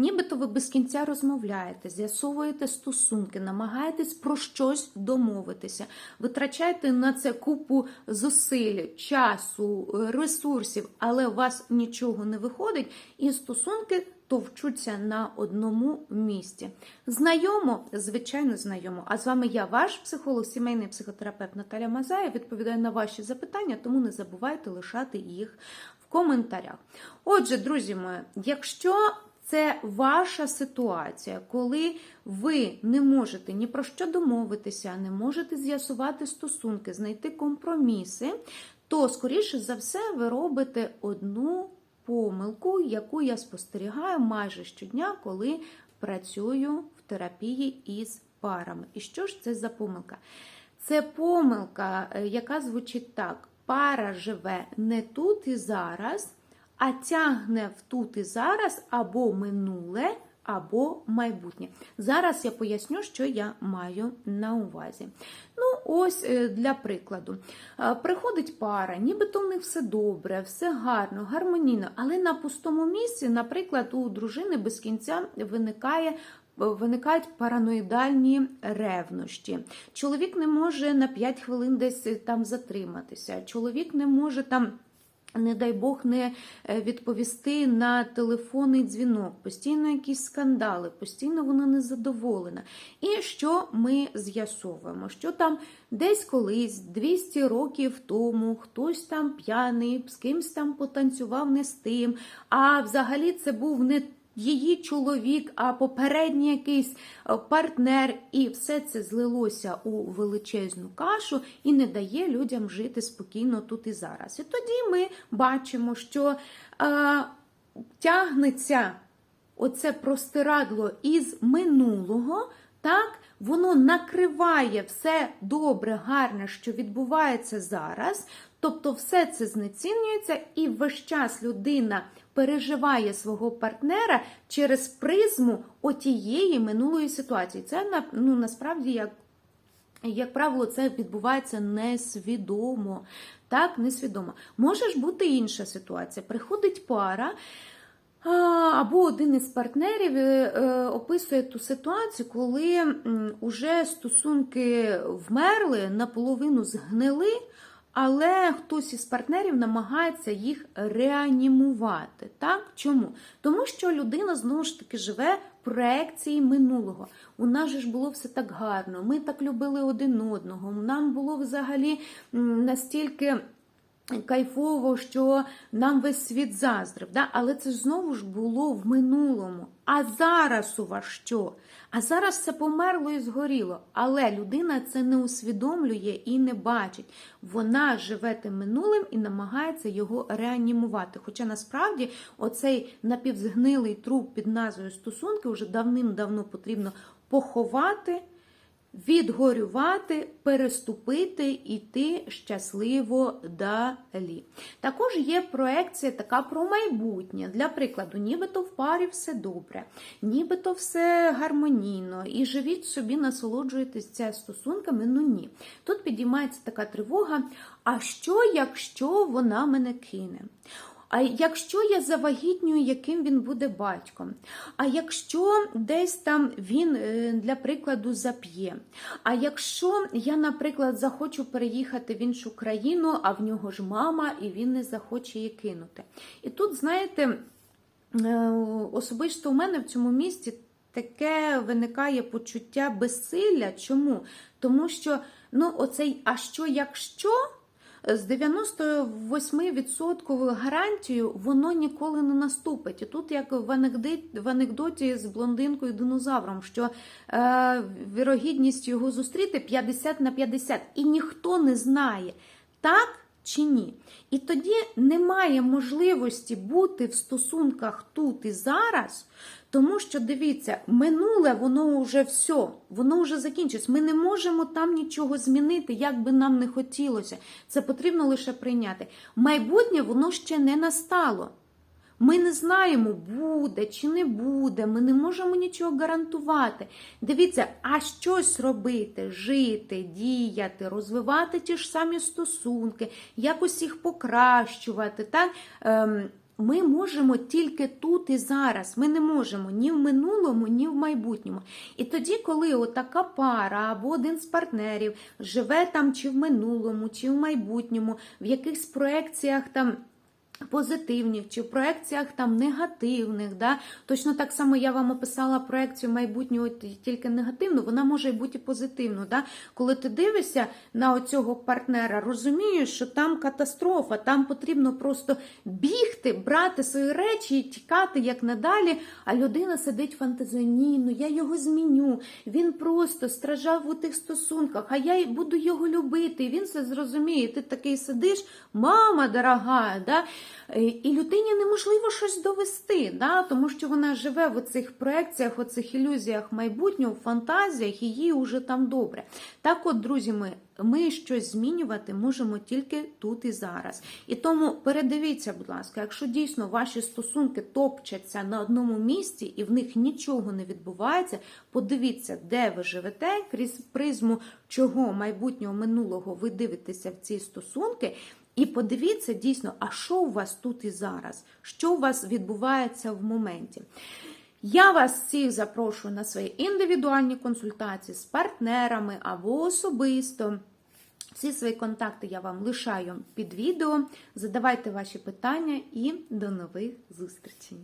Нібито ви без кінця розмовляєте, з'ясовуєте стосунки, намагаєтесь про щось домовитися, витрачаєте на це купу зусиль, часу, ресурсів, але у вас нічого не виходить, і стосунки товчуться на одному місці. Знайомо, звичайно, знайомо. А з вами я, ваш психолог, сімейний психотерапевт Наталя Мазаєв. Відповідаю на ваші запитання, тому не забувайте лишати їх коментарях. Отже, друзі мої, якщо це ваша ситуація, коли ви не можете ні про що домовитися, не можете з'ясувати стосунки, знайти компроміси, то, скоріше за все, ви робите одну помилку, яку я спостерігаю майже щодня, коли працюю в терапії із парами. І що ж це за помилка? Це помилка, е, яка звучить так: пара живе не тут і зараз, а тягне в тут і зараз або минуле, або майбутнє. Зараз я поясню, що я маю на увазі. Ну, ось е, для прикладу. Е, Приходить пара, нібито в них все добре, все гарно, гармонійно, але на пустому місці, наприклад, у дружини без кінця виникає. Виникають параноїдальні ревнощі. Чоловік не може на 5 хвилин десь там затриматися. Чоловік не може там. Не дай Бог не е, відповісти на телефонний дзвінок, постійно якісь скандали, постійно вона незадоволена. І що ми з'ясовуємо? Що там десь колись, 200 років тому, хтось там п'яний, з кимсь там потанцював не з тим, а взагалі це був не її чоловік, а попередній якийсь е, партнер, і все це злилося у величезну кашу і не дає людям жити спокійно тут і зараз. І тоді ми бачимо, що е, тягнеться оце простирадло із минулого. Так, воно накриває все добре, гарне, що відбувається зараз. Тобто, все це знецінюється, і весь час людина переживає свого партнера через призму отієї минулої ситуації. Це ну, насправді як. Як правило, це відбувається несвідомо. Так, несвідомо. Може ж бути інша ситуація. Приходить пара, або один із партнерів е, описує ту ситуацію, коли вже стосунки вмерли, наполовину згнили, але хтось із партнерів намагається їх реанімувати. Так? Чому? Тому що людина знову ж таки живе в проекції минулого. У нас же ж було все так гарно, ми так любили один одного. Нам було взагалі настільки. Кайфово, що нам весь світ заздрив, да? але це знову ж було в минулому. А зараз у вас що? А зараз все померло і згоріло. Але людина це не усвідомлює і не бачить. Вона живе тим минулим і намагається його реанімувати. Хоча насправді оцей напівзгнилий труп під назвою стосунки вже давним-давно потрібно поховати відгорювати, переступити йти щасливо далі. Також є проекція така про майбутнє. Для прикладу, нібито в парі все добре, нібито все гармонійно, і живіть собі, насолоджуєтеся стосунками, ну ні. Тут підіймається така тривога. А що, якщо вона мене кине? А якщо я завагітнюю, яким він буде батьком? А якщо десь там він, е, для прикладу, зап'є? А якщо я, наприклад, захочу переїхати в іншу країну, а в нього ж мама, і він не захоче її кинути? І тут, знаєте, е, особисто у мене в цьому місці таке виникає почуття безсилля. Чому? Тому що ну, оцей, а що, якщо? З 98% гарантією воно ніколи не наступить. І тут, як в анекдоті, в анекдоті з блондинкою динозавром, що е, вірогідність його зустріти 50 на 50, і ніхто не знає, так чи ні. І тоді немає можливості бути в стосунках тут і зараз, тому що, дивіться, минуле, воно вже все, воно вже закінчилось. Ми не можемо там нічого змінити, як би нам не хотілося. Це потрібно лише прийняти. Майбутнє воно ще не настало. Ми не знаємо, буде чи не буде, ми не можемо нічого гарантувати. Дивіться, а щось робити, жити, діяти, розвивати ті ж самі стосунки, якось їх покращувати. так? Ем, ми можемо тільки тут і зараз. Ми не можемо ні в минулому, ні в майбутньому. І тоді, коли отака пара або один з партнерів живе там чи в минулому, чи в майбутньому, в якихось проекціях там. Позитивних чи в проекціях там негативних, да? точно так само я вам описала проекцію майбутнього тільки негативну, вона може бути і позитивну. Да? Коли ти дивишся на оцього партнера, розумієш, що там катастрофа, там потрібно просто бігти, брати свої речі і тікати як надалі. А людина сидить фантазує, ну я його зміню. Він просто страждав у тих стосунках, а я буду його любити. І він це зрозуміє. Ти такий сидиш, мама дорога. Да? Е, І людині неможливо щось довести, да? тому що вона живе в оцих проекціях, в оцих ілюзіях майбутнього, в фантазіях, і їй уже там добре. Так от, друзі, ми, ми щось змінювати можемо тільки тут і зараз. І тому передивіться, будь ласка, якщо дійсно ваші стосунки топчаться на одному місці і в них нічого не відбувається, подивіться, де ви живете, крізь призму чого майбутнього минулого ви дивитеся в ці стосунки. І подивіться дійсно, а що у вас тут і зараз, що у вас відбувається в моменті. Я вас всіх запрошую на свої індивідуальні консультації з партнерами або особисто. Всі свої контакти я вам лишаю під відео. Задавайте ваші питання і до нових зустрічей!